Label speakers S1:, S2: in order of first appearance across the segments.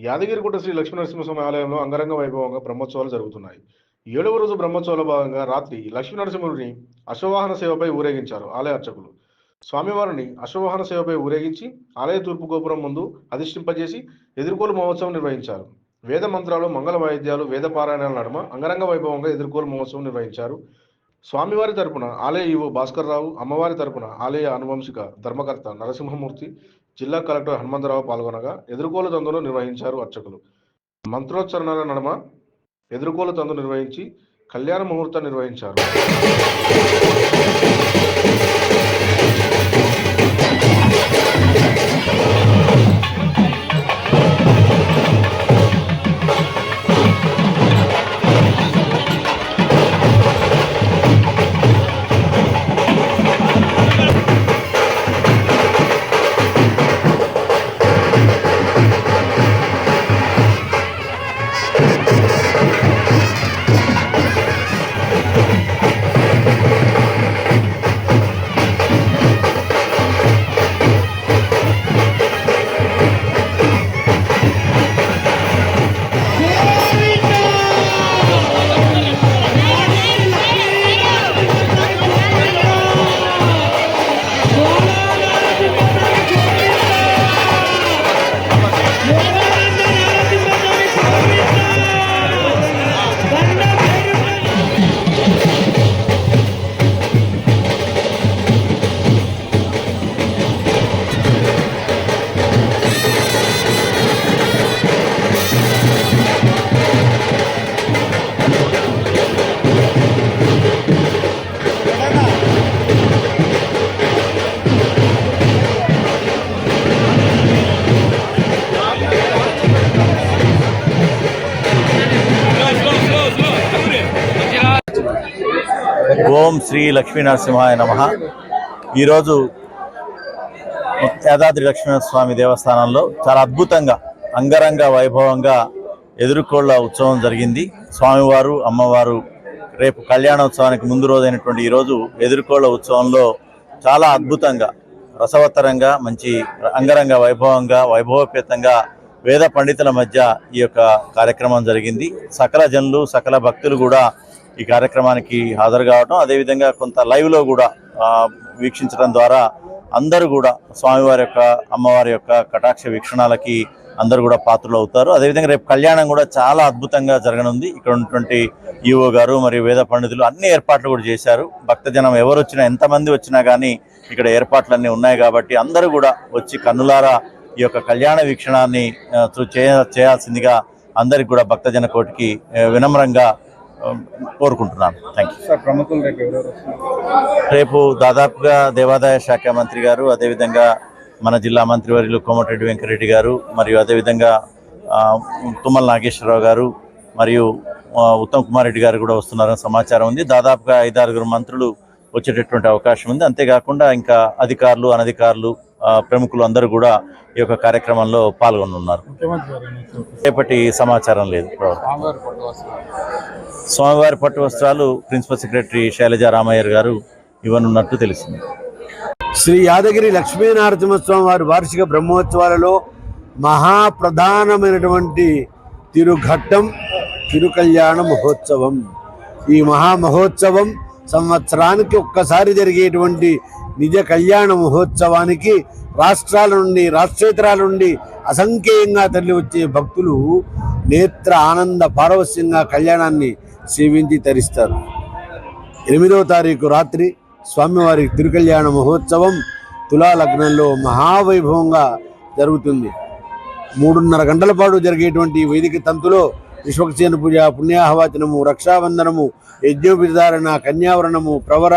S1: యాదగిరిగుట్ట శ్రీ లక్ష్మీనరసింహస్వామి ఆలయంలో అంగరంగ వైభవంగా బ్రహ్మోత్సవాలు జరుగుతున్నాయి. ఏడవ రోజు బ్రహ్మోత్సవాల భాగంగా రాత్రి లక్ష్మీనరసింహుడిని అశ్వవాహన సేవపై ఊరేగించారు ఆలయ అర్చకులు. స్వామివారిని అశ్వవాహన సేవపై ఊరేగించి ఆలయ తూర్పు గోపురం ముందు అధిష్టింపజేసి ఎదుర్కోలు మహోత్సవం నిర్వహించారు. వేద మంత్రాలు మంగళ వాయిద్యాలు వేద పారాయణాల నడుమ అంగరంగ వైభవంగా ఎదుర్కోలు మహోత్సవం నిర్వహించారు. స్వామివారి తరపున ఆలయ ఈవో భాస్కర్ రావు అమ్మవారి తరపున ఆలయ అనువంశిక ధర్మకర్త నరసింహమూర్తి జిల్లా కలెక్టర్ హనుమంతరావు పాల్గొనగా ఎదుర్కోలు తందును నిర్వహించారు అర్చకులు. మంత్రోచ్చరణల నడమ ఎదుర్కోలు తందు నిర్వహించి కళ్యాణ ముహూర్తం నిర్వహించారు.
S2: ఓం శ్రీ లక్ష్మీనరసింహాయ నమ. ఈరోజు యాదాద్రి లక్ష్మీనరస్వామి దేవస్థానంలో చాలా అద్భుతంగా అంగరంగ వైభవంగా ఎదుర్కోళ్ళ ఉత్సవం జరిగింది. స్వామివారు అమ్మవారు రేపు కళ్యాణోత్సవానికి ముందు రోజైనటువంటి ఈరోజు ఎదుర్కోళ్ళ ఉత్సవంలో చాలా అద్భుతంగా రసవత్తరంగా మంచి అంగరంగ వైభవంగా వైభవపేతంగా వేద పండితుల మధ్య ఈ యొక్క కార్యక్రమం జరిగింది. సకల జనులు సకల భక్తులు కూడా ఈ కార్యక్రమానికి హాజరు కావడం అదేవిధంగా కొంత లైవ్లో కూడా వీక్షించడం ద్వారా అందరూ కూడా స్వామివారి యొక్క అమ్మవారి యొక్క కటాక్ష వీక్షణాలకి అందరూ కూడా పాత్రలు అవుతారు. అదేవిధంగా రేపు కళ్యాణం కూడా చాలా అద్భుతంగా జరగనుంది. ఇక్కడ ఉన్నటువంటి ఈఓ గారు మరియు వేద పండితులు అన్ని ఏర్పాట్లు కూడా చేశారు. భక్తజనం ఎవరు వచ్చినా ఎంతమంది వచ్చినా కానీ ఇక్కడ ఏర్పాట్లన్నీ ఉన్నాయి కాబట్టి అందరూ కూడా వచ్చి కన్నులారా ఈ యొక్క కళ్యాణ వీక్షణాన్ని చేయాల్సిందిగా అందరికి కూడా భక్తజన కోటికి వినమ్రంగా కోరుకుంటున్నాను. థ్యాంక్ యూ
S3: రేపు
S2: దాదాపుగా దేవాదాయ శాఖ మంత్రి గారు అదేవిధంగా మన జిల్లా మంత్రివర్యులు కోమటిరెడ్డి వెంకరెడ్డి గారు మరియు అదేవిధంగా తుమ్మల నాగేశ్వరరావు గారు మరియు ఉత్తమ్ కుమార్ రెడ్డి గారు కూడా వస్తున్నారని సమాచారం ఉంది. దాదాపుగా ఐదారుగురు మంత్రులు వచ్చేటటువంటి అవకాశం ఉంది. అంతేకాకుండా ఇంకా అధికారులు అనధికారులు ప్రముఖులు అందరూ కూడా ఈ యొక్క కార్యక్రమంలో పాల్గొనున్నారు. రేపటి సమాచారం లేదు.
S3: స్వామివారి పట్టు
S2: వస్త్రాలు ప్రిన్సిపల్ సెక్రటరీ శైలజ రామయ్యర్ గారు ఇవ్వనున్నట్టు తెలిసింది.
S4: శ్రీ యాదగిరి లక్ష్మీనరసింహస్వామి వారి వార్షిక బ్రహ్మోత్సవాలలో మహాప్రధానమైనటువంటి తిరుఘట్టం తిరుకల్యాణ మహోత్సవం. ఈ మహా మహోత్సవం సంవత్సరానికి ఒక్కసారి జరిగేటువంటి నిజ కళ్యాణ మహోత్సవానికి రాష్ట్రాల నుండి రాష్ట్రేతరాల నుండి అసంఖ్యేయంగా తరలి వచ్చే భక్తులు నేత్ర ఆనంద పారవస్యంగా కళ్యాణాన్ని సేవించి తరిస్తారు. ఎనిమిదవ తారీఖు రాత్రి స్వామివారి తిరుకల్యాణ మహోత్సవం తులాలగ్నంలో మహావైభవంగా జరుగుతుంది. మూడున్నర గంటల పాటు జరిగేటువంటి వైదిక వేదిక తంతులో విశ్వక్సేన పూజ పుణ్యాహవాచనము రక్షాబంధనము యజ్ఞోపధారణ కన్యావరణము ప్రవర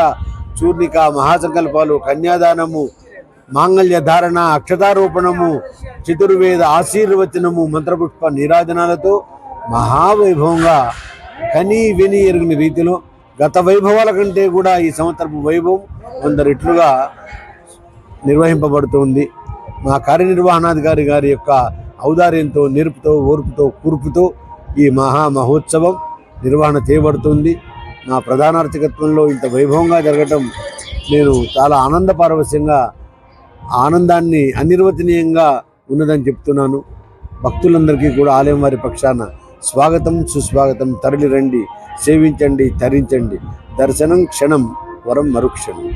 S4: చూర్ణిక మహాసంకల్పాలు కన్యాదానము మాంగళ్య ధారణ అక్షతారోపణము చతుర్వేద ఆశీర్వచనము మంత్రపుష్ప నీరాజనాలతో మహావైభవంగా కనీ విని ఎరుగిన రీతిలో గత వైభవాల కంటే కూడా ఈ సంవత్సరపు వైభవం వంద రెట్లుగా నిర్వహింపబడుతుంది. మా కార్యనిర్వహణాధికారి గారి యొక్క ఔదార్యంతో నేర్పుతో ఓర్పుతో కూర్పుతో ఈ మహా మహోత్సవం నిర్వహణ చేయబడుతుంది. నా ప్రధానార్థకత్వంలో ఇంత వైభవంగా జరగటం నేను చాలా ఆనంద పారవశ్యంగా ఆనందాన్ని అనిర్వచనీయంగా ఉన్నదని చెప్తున్నాను. భక్తులందరికీ కూడా ఆలయం వారి పక్షాన స్వాగతం సుస్వాగతం. తరలి రండి సేవించండి తరించండి. దర్శనం క్షణం వరం మరుక్షణం.